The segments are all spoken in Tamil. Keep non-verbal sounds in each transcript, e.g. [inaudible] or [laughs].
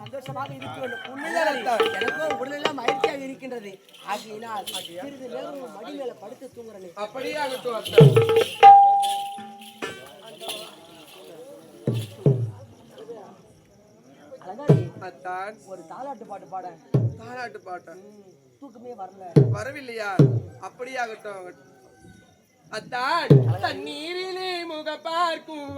சந்தோஷமாக இருக்கிறோம். உண்மைதான் எனக்கும் உடலெல்லாம் மகிழ்ச்சியாக இருக்கின்றது. ஆகையினால் சிறிது நேரம் மடி மேல படுத்து தூங்குறேன். அப்படியே ஒரு தாலாட்டு பாட்டு பாட. தாலாட்டு பாட்டு? தூக்கமே வரல. வரவில்லையா? அப்படியாகட்டும் அத்தான் தண்ணீரிலே முக பார்க்கும்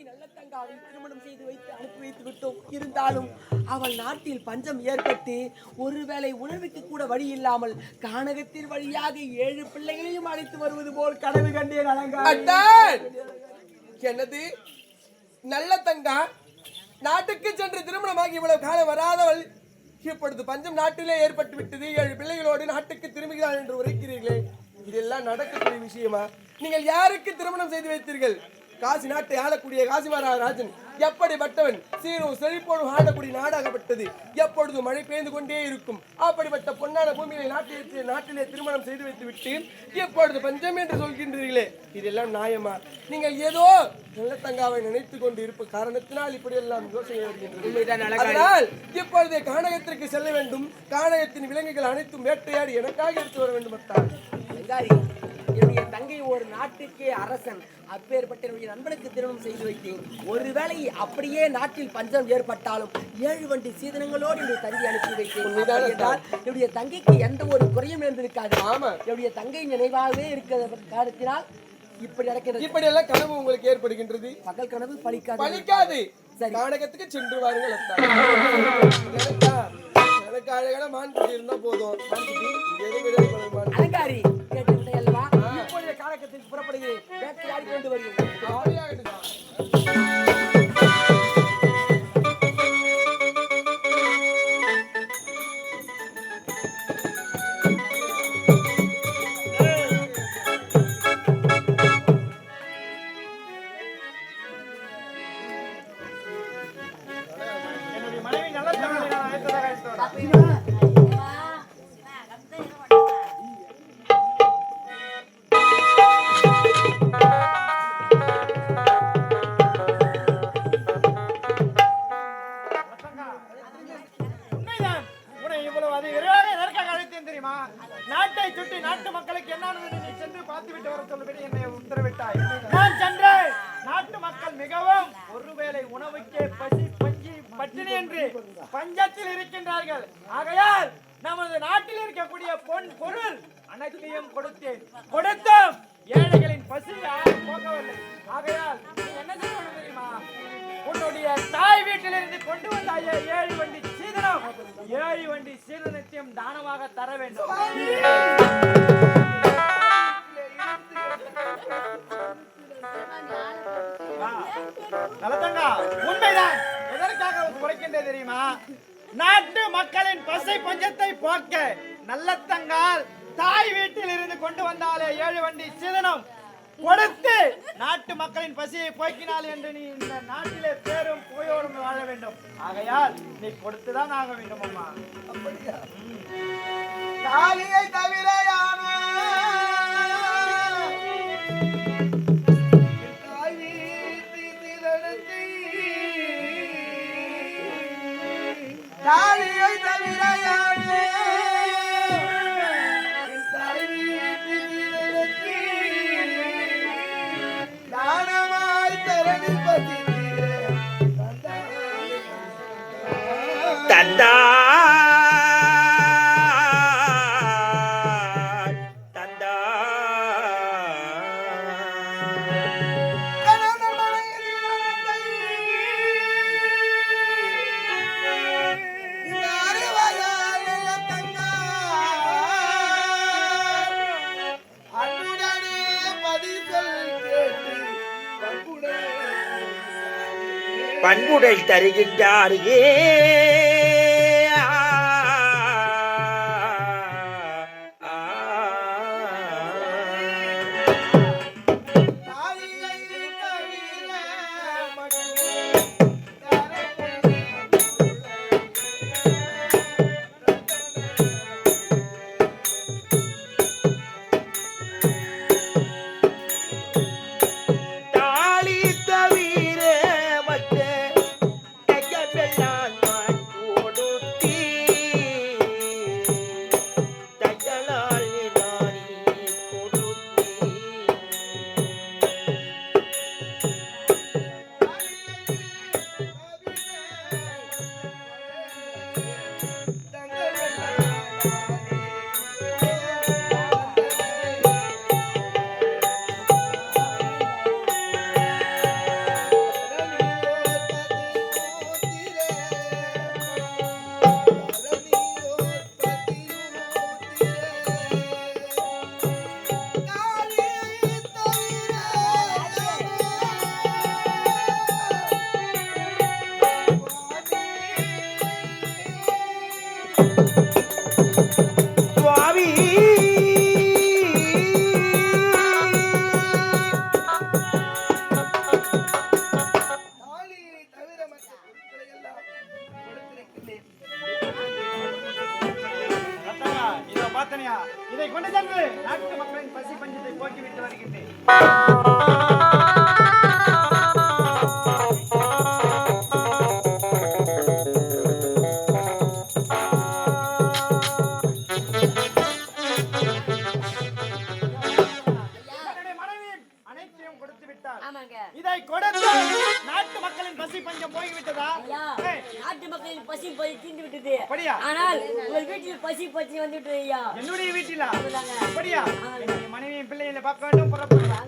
என்னுடைய நல்லத்தங்காவை திருமணம் செய்து வைத்து அனுப்பி வைத்து விட்டோம். இருந்தாலும் அவள் நாட்டில் பஞ்சம் ஏற்பட்டு ஒருவேளை உணர்வுக்கு கூட வழி இல்லாமல் கானகத்தின் வழியாக ஏழு பிள்ளைகளையும் அழைத்து வருவது போல் கனவு கண்டேன் அலங்காரி என்னது? நல்ல தங்கா? நாட்டுக்கு சென்று திருமணமாகி இவ்வளவு காலம் வராதவள். இப்பொழுது பஞ்சம் நாட்டிலே ஏற்பட்டு விட்டது. ஏழு பிள்ளைகளோடு நாட்டுக்கு திரும்புகிறாள் என்று உரைக்கிறீர்களே. இதெல்லாம் நடக்கக்கூடிய விஷயமா? நீங்கள் யாருக்கு திருமணம் செய்து வைத்தீர்கள்? காசி நாட்டை ஆளக்கூடிய காசி மகாராஜன் எப்படிப்பட்டவன்? சீரும் செழிப்போடும் ஆடக்கூடிய நாடாகப்பட்டது. எப்பொழுதும் மழை பெய்து கொண்டே இருக்கும். அப்படிப்பட்ட பொன்னான பூமியை நாட்டிலே நாட்டிலே திருமணம் செய்து வைத்து விட்டு எப்பொழுது பஞ்சம் என்று சொல்கின்றீர்களே இதெல்லாம் நியாயமா? நீங்கள் ஏதோ நல்லத்தங்காவை நினைத்து கொண்டு இருப்ப காரணத்தினால் இப்படியெல்லாம் யோசனை வருகின்றது. அதனால் இப்பொழுது கானகத்திற்கு செல்ல வேண்டும். கானகத்தின் விலங்குகள் அனைத்தும் வேட்டையாடி எனக்காக எடுத்து வர வேண்டும் அத்தான் தங்கை ஒரு நாட்டுக்கே அரசன். அப்பேற்பட்ட என்னுடைய நண்பனுக்கு திருமணம் செய்து வைத்தேன். ஒருவேளை அப்படியே நாட்டில் பஞ்சம் ஏற்பட்டாலும் ஏழு வண்டி சீதனங்களோடு என்னுடைய தங்கை அனுப்பி வைத்தேன். என்றால் என்னுடைய தங்கைக்கு எந்த ஒரு குறையும் இருந்திருக்காது. ஆமா. என்னுடைய தங்கை நினைவாகவே இருக்கிற காரணத்தினால் இப்படி நடக்கிறது. இப்படியெல்லாம் கனவு உங்களுக்கு ஏற்படுகின்றது? பகல் கனவு பலிக்காது சரி. கானகத்துக்கு சென்று வாருங்கள் [laughs] எனக்கா அழகான மான் இருந்தா போதும். அலங்காரி. இப்பொழுது புறப்படுகிறேன். வேட்டையாடி கொண்டு வருகிறேன். இருக்கின்றார்கள் ஆகையால் நமது நாட்டில் இருக்கக்கூடிய பொன் பொருள் அனைத்தையும் கொடுத்தேன் கொடுத்தும். ஏழைகளின் பசி யாரும் போகவில்லை ஆகையால் என்ன செய்யணும் தெரியுமா? உன்னுடைய தாய் வீட்டிலிருந்து கொண்டு வந்தாய ஏழு வண்டி சீதனம் ஏழு வண்டி சீதனத்தையும் தானமாக தர வேண்டும். நலத்தங்கா உண்மைதான். எதற்காக குறைக்கின்றே தெரியுமா? நாட்டு மக்களின் பசை பஞ்சத்தை போக்க நல்லத்தங்கால் தாய் வீட்டில் இருந்து கொண்டு வந்தாலே ஏழு வண்டி சிதனம். கொடுத்து நாட்டு மக்களின் பசியை போக்கினால் என்று நீ இந்த நாட்டிலே பேரும் புகழோடும் வாழ வேண்டும். ஆகையால் நீ கொடுத்துதான் ஆக வேண்டும் அம்மா. தாலியை தவிர யானோ? தந்தா. தந்தா. பண்புடல் தருகின்றார்களே தாலி நலத்தங்கா, இதோ பார்த்தனையா இதை கொண்டு சென்று நாட்டு மக்களின் பசி பஞ்சத்தை போக்கிவிட்டு வருகின்றேன். கொடுத்து விட்டார் இதை கொடுத்து பசி பஞ்சம் போய்விட்டதா? நாட்டு மக்களின் பசி பசி தீர்ந்து விட்டது. அப்படியா? ஆனால் உங்கள் வீட்டில் பசி பசி வந்து விட்டது ஐயா. என்னுடைய வீட்டிலா. அப்படியா? மனைவியின் பிள்ளைகளை பார்க்க வேண்டும் போகலாம்.